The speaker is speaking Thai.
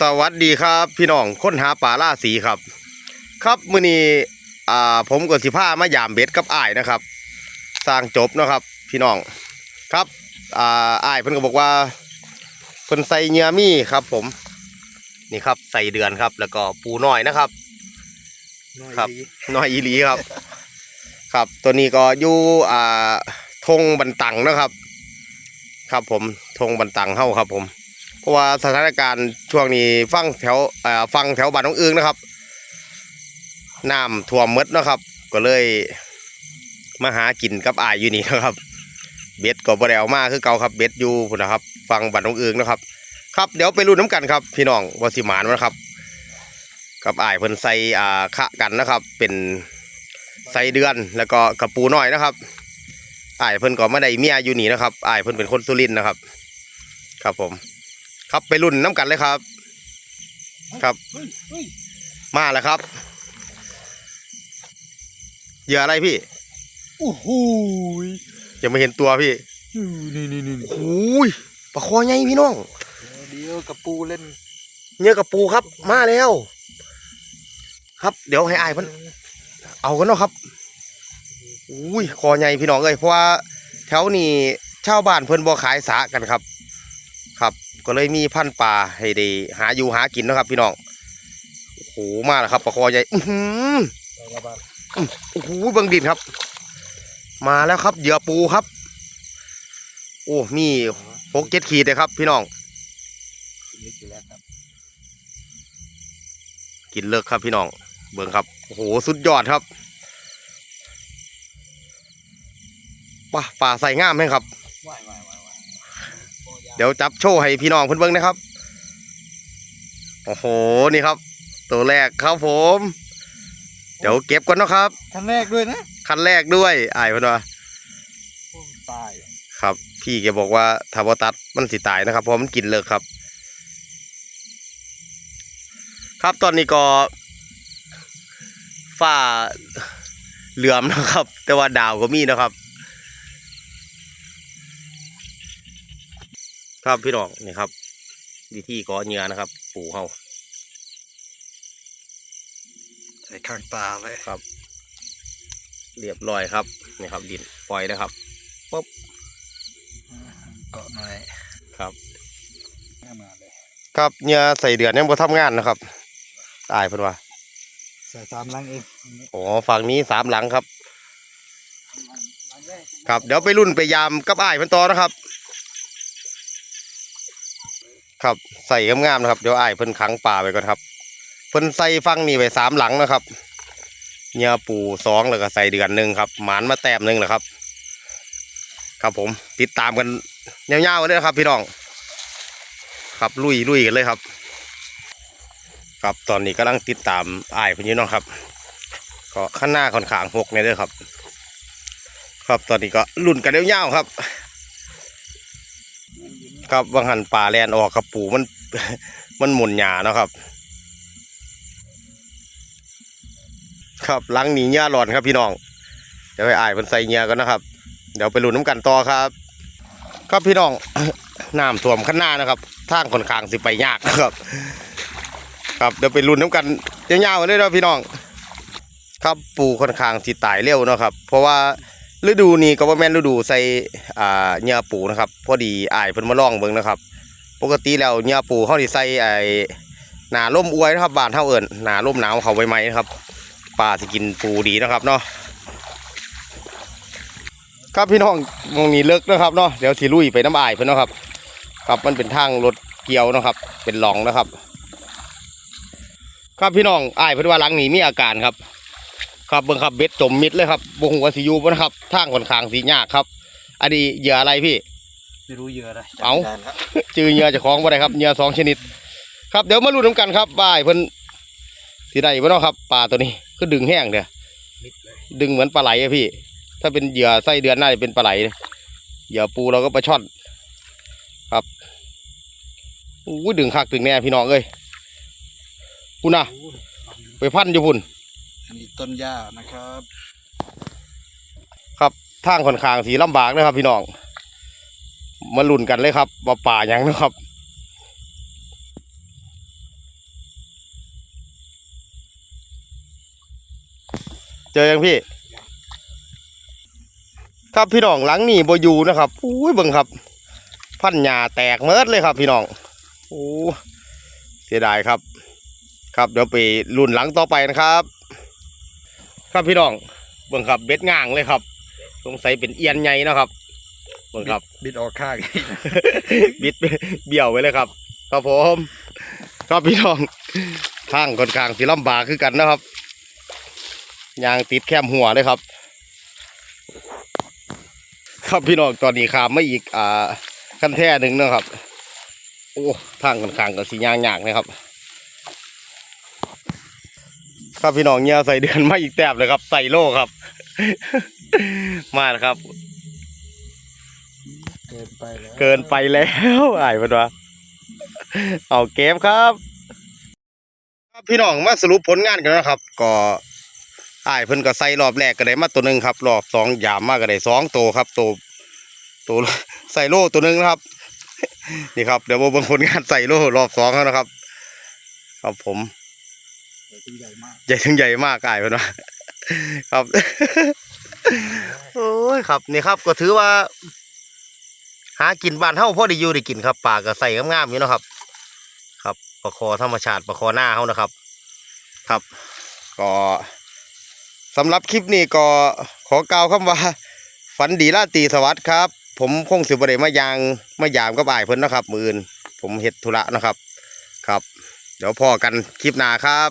สวัสดีครับ พี่น้องค้นหาปลาล่าสีครับ ครับมื้อนี้อ่าผมกับสิพามายามเบ็ดกับอ้ายนะครับ สร้างจบเนาะครับ พี่น้องครับอ่าอ้ายเพิ่นก็บอกว่าเพิ่นใส่เหงื่อมี่ครับ ผมนี่ครับใส่เดือนครับ แล้วก็ปูน้อยนะครับครับน้อยอีหลีครับ ครับ ตัวนี้ก็อยู่อ่าธงบันตังนะครับ ครับผมธงบันตังเฮาครับผม เพราะว่าสถานการณ์ช่วงนี้ฟังแถวฟังแถวบ้านน้องเอิงนะครับน้ำท่วมมดนะครับ ก็เลยมาหากินกับอายอยู่นี่นะครับ เบ็ดก็บ่ได้เอามาคือเก่าครับเบ็ดอยู่พุ่นนะครับ ฟังบ้านน้องเอิงนะครับ ครับเดี๋ยวไปรุ่นน้ำกันครับ พี่น้องวสิหมานนะครับ กับอายเพิ่นใส่อ่าขะกันนะครับ เป็นใส่เดือนแล้วก็กระปูน้อยนะครับอายเพิ่นก็ไม่ได้เมียอยู่นี่นะครับอายเพิ่นเป็นคนสุรินนะครับ ครับผม ครับไปรุ่นน้ำกันเลยครับ ครับเฮ้ยเฮ้ยมาแล้วครับ เหยื่ออะไรพี่โอ้โหยยังไม่เห็นตัวพี่อยู่นี่นี่นี่โอ้ยปลาคอใหญ่พี่น้องเดี๋ยวกับปูเล่นเหยื่อกับปูครับ มาแล้ว ครับ เดี๋ยวให้อายเพิ่นเอากันเนาะครับอุ้ยคอใหญ่พี่น้องเอ้ยเพราะว่าแถวนี้ชาวบ้านเพิ่นบ่ขายสากันครับ ครับ ก็เลยมีพันธุ์ปลาให้ได้หาอยู่หากินนะครับ พี่น้องโอ้โหมาแล้วครับปลาคอใหญ่อื้อหือโอ้โหเบังดินครับ มาแล้วครับเหยื่อปูครับ โอ้มีหกเจ็ดขีดเลยครับ พี่น้องกินเลิกครับพี่น้อง เบิ่งครับโอ้โหสุดยอดครับป่าป่าใส่ง่ามไหมครับ ดี๋ยวจับโชว์ให้พี่น้องเพิ่นเบิ่งนะครับ โอ้โห นี่ครับ ตัวแรกครับผม เดี๋ยวเก็บก่อนเนาะครับครั้งแรกด้วยนะคันแรกด้วยอ้ายเพิ่นว่าโอ้ตายครับ พี่แกบอกว่าถ้าบ่ตัดมันสิตายนะครับเพราะมันกินเลิกครับ ครับตอนนี้ก็ฝ้าเหลื่อมนะครับ แต่ว่าดาวก็มีนะครับ ครับพี่น้องนี่ครับ วิธีก่อเหงื่อนะครับ ปูเฮาใส่ข้างตาเลยครับ เรียบร้อยครับนี่ครับ ดินปล่อยนะครับเกาะหน่อยครับมาเลยครับเหงื่อใส่เดือนยังบ่ทำงานนะครับตายเพิ่นว่าใส่สามลังเองอ๋อฝั่งนี้สามหลังครับลังแรกครับเดี๋ยวไปรุ่นไปยามกับอ้ายเพิ่นต่อนะครับ ครับใส่งามๆนะครับเดี๋ยวอ้ายเพิ่นขังป่าไปก่อนครับ เพิ่นใส่ฟังนี่ไว้สามหลังนะครับเหยื่อปูสองแล้วก็ใส่เดือนหนึ่งครับหมานมาแต้มหนึ่งนะครับ ครับผมติดตามกันยาวๆกันเลยนะครับ พี่น้อง ครับลุยลุยกันเลยครับ ครับตอนนี้กำลังติดตามอ้ายเพิ่นอยู่เนาะครับ ก็ข้างหน้าค่อนข้างหกเนี่ยด้อครับ ครับตอนนี้ก็ลุ่นกันยาวๆครับ ครับบางหันป่าแลนออกกับปูมันมันหมุนหยาเนาะครับ ครับหลังหนีเหญ้าหลอนครับพี่น้อง เดี๋ยวไปอ่ายเป็นใส่เหญ้ากันนะครับ เดี๋ยวไปลุ้นน้ำกันต่อครับ ครับพี่น้องน้ำท่วมข้างหน้านะครับทางค่อนข้างสิไปยากนะครับ ครับเดี๋ยวไปลุ้นน้ำกันยาวๆเลยนะพี่น้อง ครับปูค่อนข้างสิตายเร็วเนาะครับ เพราะว่า ฤดูนี้ก็บ่แม่นฤดูใส่อ่าเหญ้าปูนะครับ พอดีอายเพิ่นมาลองเบิ่งนะครับ ปกติแล้วเหญ้าปูเฮาสิใส่ไอ้หนาล่มอวยนะครับบานเฮาเอิ้นหนาล่มหนาวเขาไว้ไหมนะครับปลาสิกินปูดีนะครับเนาะครับพี่น้องมองนี้เลิกนะครับเนาะเดี๋ยวสิลุยไปน้ำอายเพิ่นนะครับครับมันเป็นทางรถเกี่ยวนะครับ เป็นหลองนะครับ ครับพี่น้องอายเพิ่นว่าหลังนี้มีอาการครับ ครับเบิ่งครับเบ็ดจมมิดเลยครับบ่ฮู้ว่าสิอยู่บ่นะครับทางค่อนข้างสิยากครับ อันนี้เหยื่ออะไรพี่ไม่รู้เยอะเลยเอาจำไม่ได้ครับจือเหยื่อเจะคล้าของบ่ได้ครับเหยื่อสองชนิด ครับเดี๋ยวมาลุ้นน้ำกันครับว่าไอ้เพิ่นสิได้บ่เนาะครับปลาตัวนี้คือดึงแห้งเด้อมิดเลยดึงเหมือนปลาไหลอะพี่ ถ้าเป็นเหยื่อไส้เดือนน่าจะเป็นปลาไหลเลยเหยื่อปูเราก็ปลาช่อนครับอู้ดึงคักดึงแน่พี่น้องเอ้ยพุ่นน่ะไปพันอยู่พุ่น มีต้นหญ้านะครับ ครับทางค่อนข้างสีลำบากนะครับ พี่น้อง มาลุ้นกันเลยครับว่าป่าหยังนะครับ เจอยังพี่ ครับพี่น้องหลังนี่บอยูนะครับอุ้ยเบิ่งครับ พันหญ้าแตกเมิดเลยครับ พี่น้องโอ้เสียดายครับ ครับเดี๋ยวไปรุ่นหลังต่อไปนะครับ ครับพี่น้องเบิ่งครับเบ็ดง่างเลยครับ สงสัยเป็นเอียนใหญ่เนาะครับเบิ่งครับบิดออกข้างบิดเบี่ยวไว้เลยครับ ครับผมครับพี่น้องทางค่อนข้างสิลำบากคือกันนะครับยางติดแคมหัวเลยครับ ครับพี่น้องตอนนี้ขามมาอีกอ่าขั้นแท่หนึ่งเนาะครับโอ้ทางค่อนข้างกับสียางยากนะครับ ครับพี่น้องเงี้ยใส่เดือนมาอีกแตบเลยครับ ใส่โล่ครับ มาแล้วครับ เกินไปแล้วเกินไปแล้วอ้ายเพิ่นว่าเอาเกมครับ ครับพี่น้องมาสรุปผลงานกันนะครับ ก็อ้ายเพิ่นก็ใส่รอบแรกก็ได้มาตัวหนึ่งครับ รอบสองยามมาก็ได้สองตัวครับตัวตัวใส่โล่ตัวหนึ่งนะครับ นี่ครับเดี๋ยวมาเบิ่งผลงานใส่โล่รอบสองแล้วนะครับ ครับผม ตัวใหญ่มากใหญ่ถึงใหญ่มากอ้ายเพิ่นว่าครับ โอ้ยครับนี่ครับก็ถือว่า หากินบ้านเฮาพอได้อยู่ได้กินครับป่าก็ใส่งามๆอยู่เนาะครับ ครับปลาคอธรรมชาติปลาคอหน้าเฮานะครับ ครับ ก็สำหรับคลิปนี้ก็ขอกล่าวคำว่า ฝันดีราตรีสวัสดิ์ครับ ผมคงสิบ่ได้มายางมายามกับอ้ายเพิ่นนะครับ มื้ออื่น ผมเฮ็ดธุระนะครับ ครับ เดี๋ยวพอกันคลิปหน้าครับ